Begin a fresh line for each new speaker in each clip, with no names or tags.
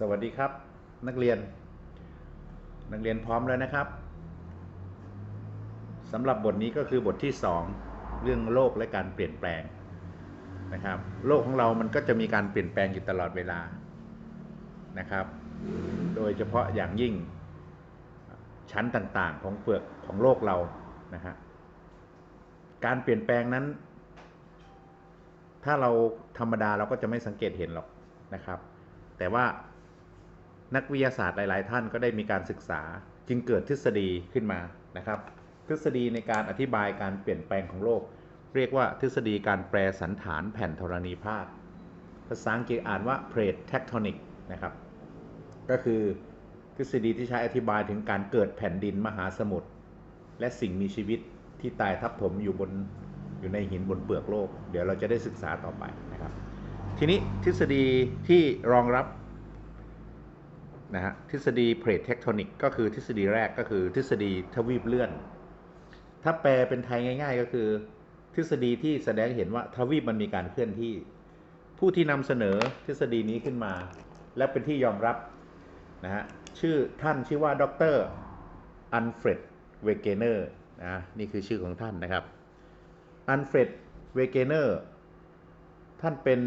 สวัสดีครับ นักเรียน นักเรียนพร้อมแล้วนะครับสำหรับบทนี้ก็คือบทที่สองเรื่องโลกและการเปลี่ยนแปลงนะครับ โลกของเรามันก็จะมีการเปลี่ยนแปลงอยู่ตลอดเวลานะครับ โดยเฉพาะอย่างยิ่งชั้นต่างๆ ของเปลือกของโลกเรานะฮะการเปลี่ยนแปลงนั้น ถ้าเราธรรมดาเราก็จะไม่สังเกตเห็นหรอกนะครับแต่ว่า นักวิทยาศาสตร์หลาย ๆ ท่านก็ได้มีการศึกษา จึงเกิดทฤษฎีขึ้นมานะครับ ทฤษฎีในการอธิบายการเปลี่ยนแปลงของโลก เรียกว่าทฤษฎีการแปรสันฐานแผ่นธรณีภาคภาษาอังกฤษอ่านว่า plate tectonic นะครับ ก็คือทฤษฎีที่ใช้อธิบายถึงการเกิดแผ่นดินมหาสมุทรและสิ่งมีชีวิตที่ตายทับถมอยู่บนอยู่ในหินบนเปลือกโลก เดี๋ยวเราจะได้ศึกษาต่อไปนะครับ ทีนี้ทฤษฎีที่รองรับ นะฮะทฤษฎี plate tectonic ก็คือทฤษฎีแรกก็คือทฤษฎีทวีปเลื่อน ถ้าแปลเป็นไทยง่าย ๆ ก็คือ ทฤษฎีที่แสดงเห็นว่าทวีปมันมีการเคลื่อนที่ ผู้ที่นำเสนอทฤษฎีนี้ขึ้นมา และเป็นที่ยอมรับนะฮะชื่อท่านชื่อว่าดรอันเฟรดเวเกเนอร์นะนี่คือชื่อของท่านนะครับอันเฟรดเวเกเนอร์ท่านเป็น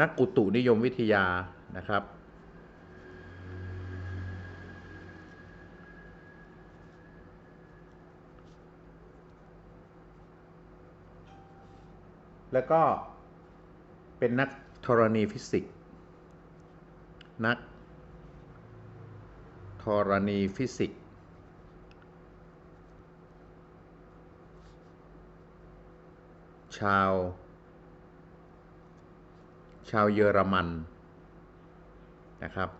นักอุตุนิยมวิทยานะครับ แล้วก็เป็นนักธรณีฟิสิกส์ นักธรณีฟิสิกส์ ชาว ชาวเยอรมันนะครับ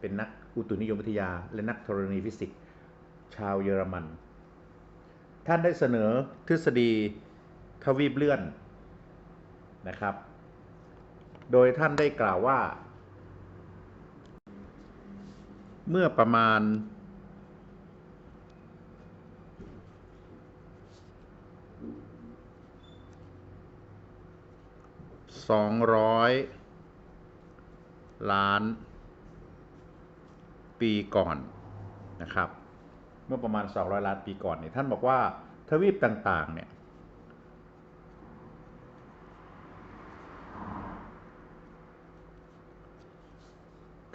เป็นนักอุตุนิยมวิทยา และนักธรณีฟิสิกส์ ชาวเยอรมัน ท่านได้เสนอทฤษฎี ทวีปเลื่อนนะครับ โดยท่านได้กล่าวว่า เมื่อประมาณ สองร้อยล้าน ปีก่อนนะครับ เมื่อประมาณ 200 ล้านปีก่อนเนี่ยท่านบอกว่าทวีปต่าง ๆ เนี่ย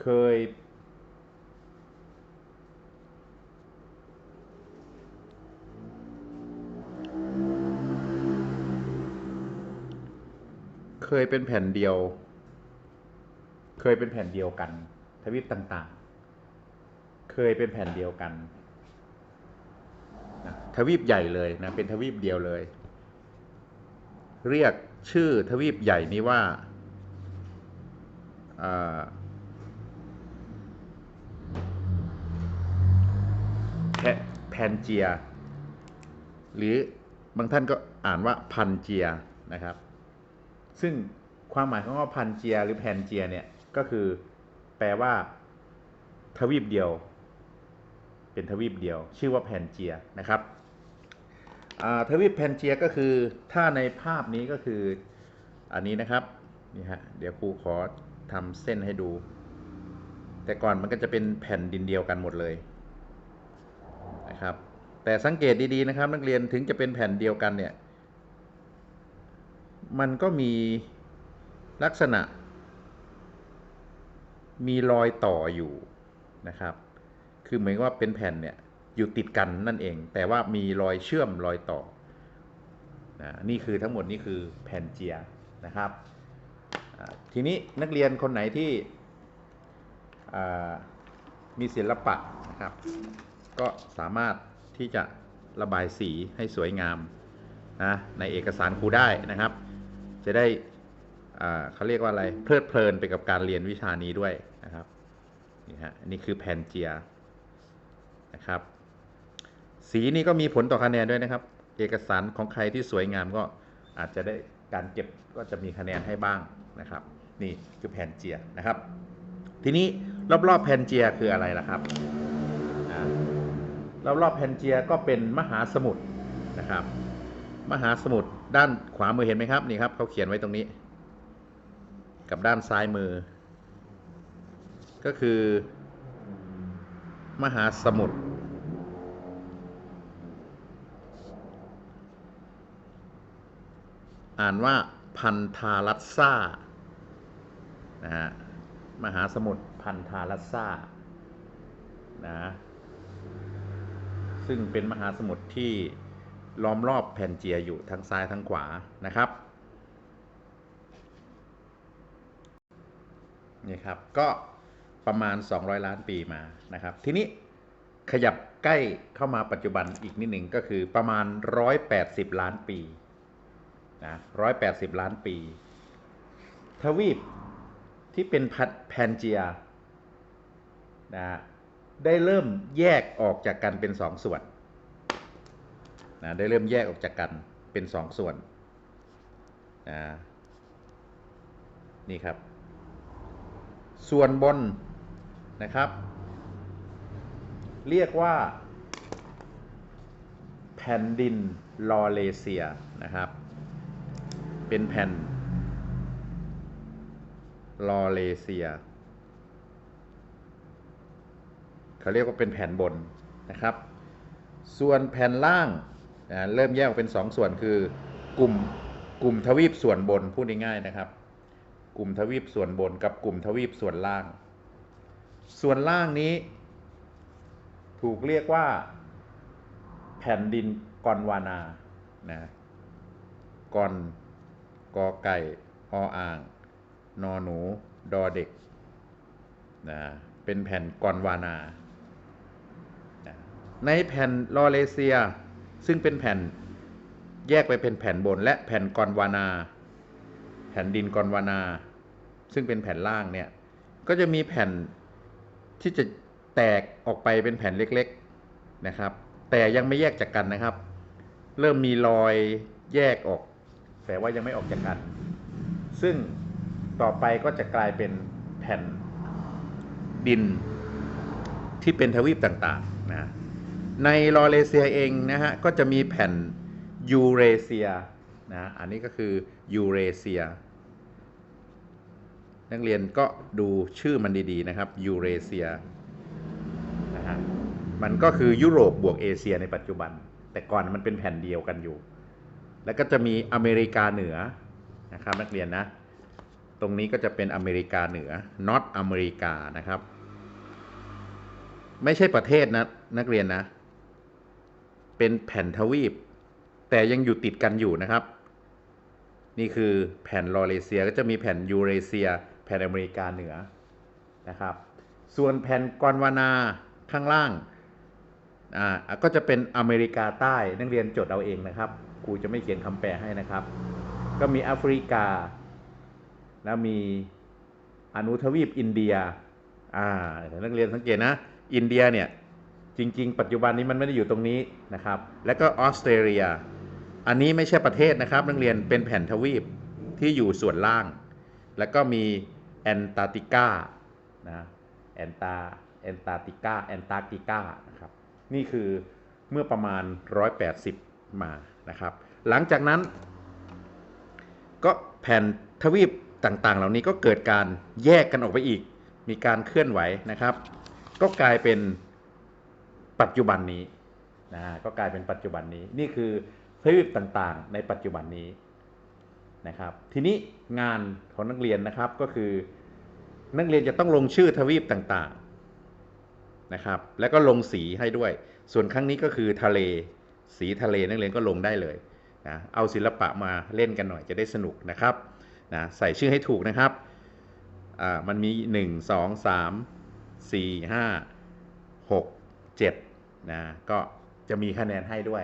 เคย เคยเป็นแผ่นเดียว เคยเป็นแผ่นเดียวกัน ทวีปต่างๆ เคยเป็นแผ่นเดียวกันนะทวีปใหญ่เลยนะ เป็นทวีปเดียวเลย เรียกชื่อทวีปใหญ่นี้ว่าอ่า แพแพ นเจีย หรือบางท่านก็อ่านว่าพันเจียนะครับ ซึ่งความหมายของว่าพันเจีย หรือแพนเจียเนี่ยก็คือแปลว่า ทวีปเดียว เป็นทวีปเดียว ชื่อว่าแพนเจียนะครับทวีปแพนเจียก็คือถ้าในภาพนี้ก็คืออันนี้นะครับนี่ฮะเดี๋ยวครูขอทำเส้นให้ดู แต่ก่อนมันก็จะเป็นแผ่นดินเดียวกันหมดเลย นะครับ แต่สังเกตดีๆนะครับ นักเรียนถึงจะเป็นแผ่นเดียวกันเนี่ย มันก็มีลักษณะ มีรอยต่ออยู่นะครับ คือเหมือนว่าเป็นแผ่นเนี่ยอยู่ติดกันนั่นเอง แต่ว่ามีรอยเชื่อมรอยต่อนะนี่คือทั้งหมดนี่คือแผ่นเจียนะครับทีนี้นักเรียนคนไหนที่มีศิลปะนะครับ ก็สามารถที่จะระบายสีให้สวยงามนะในเอกสารครูได้นะครับ จะได้เขาเรียกว่าอะไรเพลิดเพลินไปกับการเรียนวิชานี้ด้วยนะครับนี่ฮะนี่คือแผ่นเจียนะครับ สีนี้ก็มีผลต่อคะแนนด้วยนะครับ เอกสารของใครที่สวยงามก็อาจจะได้การเก็บก็จะมีคะแนนให้บ้างนะครับ นี่คือแผ่นเจียนะครับ ทีนี้รอบๆแผ่นเจียคืออะไรล่ะครับ รอบๆแพนเจียก็เป็นมหาสมุทรนะครับ มหาสมุทรด้านขวามือเห็นไหมครับนี่ครับเขาเขียนไว้ตรงนี้ กับด้านซ้ายมือ ก็คือ มหาสมุทรอ่านว่าพันธารัสซ่านะฮะมหาสมุทรพันธารัสซ่านะ ซึ่งเป็นมหาสมุทรที่ล้อมรอบแผ่นเจียอยู่ทั้งซ้ายทั้งขวานะครับนี่ครับก็ประมาณ 200 ล้านปีมานะครับ ทีนี้ขยับใกล้เข้ามาปัจจุบันอีกนิดหนึ่งก็คือประมาณ 180 ล้านปีนะ180 ล้านปี ทวีปที่เป็นแพนเจียนะ ได้เริ่มแยกออกจากกันเป็นสองส่วนนะได้เริ่มแยกออกจากกันเป็นสองส่วนนะนี่ครับ ส่วนบนนะครับ เรียกว่า แผ่นดินลอเลเซียนะครับ เป็นแผ่นลอเลเซีย เขาเรียกว่าเป็นแผ่นบนนะครับ ส่วนแผ่นล่างเริ่มแยกออกเป็นสองส่วนคือกลุ่มกลุ่มทวีปส่วนบนพูดง่ายๆนะครับ กลุ่มทวีปส่วนบนกับกลุ่มทวีปส่วนล่าง ส่วนล่างนี้ ถูกเรียกว่า แผ่นดินกอนวานานะกอนกอไก่ออ่าง นอหนู ดอเด็กนะเป็นแผ่นกอนวานา ในแผ่นลอเลเซีย ซึ่งเป็นแผ่นแยกไปเป็นแผ่นบนและแผ่นกอนวานา แผ่นดินกอนวานา ซึ่งเป็นแผ่นล่างเนี่ย ก็จะมีแผ่นที่จะแตกออกไปเป็นแผ่นเล็กๆนะครับ แต่ยังไม่แยกจากกันนะครับ เริ่มมีรอยแยกออก แต่ว่ายังไม่ออกจากกัน ซึ่งต่อไปก็จะกลายเป็นแผ่นดินที่เป็นทวีปต่างๆนะ ในลอเรเซียเองนะฮะก็จะมีแผ่นยูเรเซียนะอันนี้ก็คือยูเรเซีย นักเรียนก็ดูชื่อมันดีๆนะครับยูเรเซียนะฮะมันก็คือยุโรปบวกเอเชียในปัจจุบัน แต่ก่อนมันเป็นแผ่นเดียวกันอยู่ แล้วก็จะมีอเมริกาเหนือนะครับนักเรียนนะ ตรงนี้ก็จะเป็นอเมริกาเหนือนอตอเมริกานะครับ ไม่ใช่ประเทศนะนักเรียนนะ เป็นแผ่นทวีป แต่ยังอยู่ติดกันอยู่นะครับ นี่คือแผ่นลอเรเซียก็จะมีแผ่นยูเรเซีย แผ่นอเมริกาเหนือนะครับ ส่วนแผ่นกอนวานาข้างล่างอ่าก็จะเป็นอเมริกาใต้นักเรียนจดเอาเองนะครับครูจะไม่เขียนคำแปลให้นะครับ ก็มีแอฟริกาแล้วมีอนุทวีปอินเดียอ่านักเรียนสังเกตนะ อินเดียเนี่ย จริง ๆ ปัจจุบันนี้มันไม่ได้อยู่ตรงนี้นะครับ แล้วก็ออสเตรเลีย อันนี้ไม่ใช่ประเทศนะครับนักเรียนเป็นแผ่นทวีปที่อยู่ส่วนล่าง แล้วก็มีแอนตาร์กติกานะแอนตาแอนตาร์กติกาแอนตาร์กติกานะครับนี่คือเมื่อประมาณ 180 มานะครับ หลังจากนั้นก็แผ่นทวีปต่างๆ เหล่านี้ก็เกิดการแยกกันออกไปอีก มีการเคลื่อนไหวนะครับ ก็กลายเป็น ปัจจุบันนี้นะก็กลายเป็นปัจจุบันนี้นี่คือทวีปต่างๆ ในปัจจุบันนี้นะครับ ทีนี้งานของนักเรียนนะครับก็คือ นักเรียนจะต้องลงชื่อทวีปต่างๆนะครับ แล้วก็ลงสีให้ด้วย ส่วนครั้งนี้ก็คือทะเล สีทะเลนักเรียนก็ลงได้เลยนะเอาศิลปะมาเล่นกันหน่อยจะได้สนุกนะครับนะใส่ชื่อให้ถูกนะครับอ่ามันมี 1 2 3 4 5 6 7 นะก็จะมีคะแนนให้ด้วย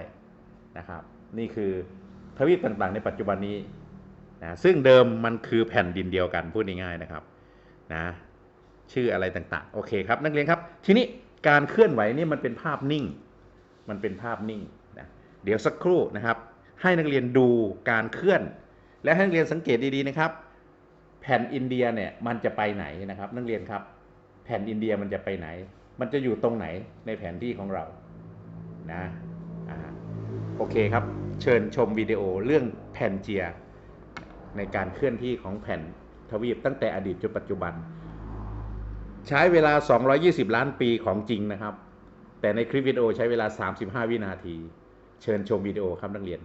นะครับ นี่คือทวีปต่างๆ ในปัจจุบันนี้นะซึ่งเดิมมันคือแผ่นดินเดียวกันพูดง่ายๆนะครับนะชื่ออะไรต่างๆ โอเคครับ นักเรียนครับ ทีนี้การเคลื่อนไหวนี่มันเป็นภาพนิ่ง มันเป็นภาพนิ่งนะเดี๋ยวสักครู่นะครับ ให้นักเรียนดูการเคลื่อน และให้นักเรียนสังเกตดีๆนะครับ แผ่นอินเดียเนี่ยมันจะไปไหนนะครับ นักเรียนครับ แผ่นอินเดียมันจะไปไหน มันจะอยู่ตรงไหนในแผนที่ของเรานะโอเคครับ เชิญชมวิดีโอเรื่องแผ่นเจีย ในการเคลื่อนที่ของแผ่นทวีปตั้งแต่อดีตจนปัจจุบัน ใช้เวลา 220 ล้านปีของจริงนะครับ แต่ในคลิปวิดีโอใช้เวลา 35 วินาที เชิญชมวิดีโอครับนักเรียน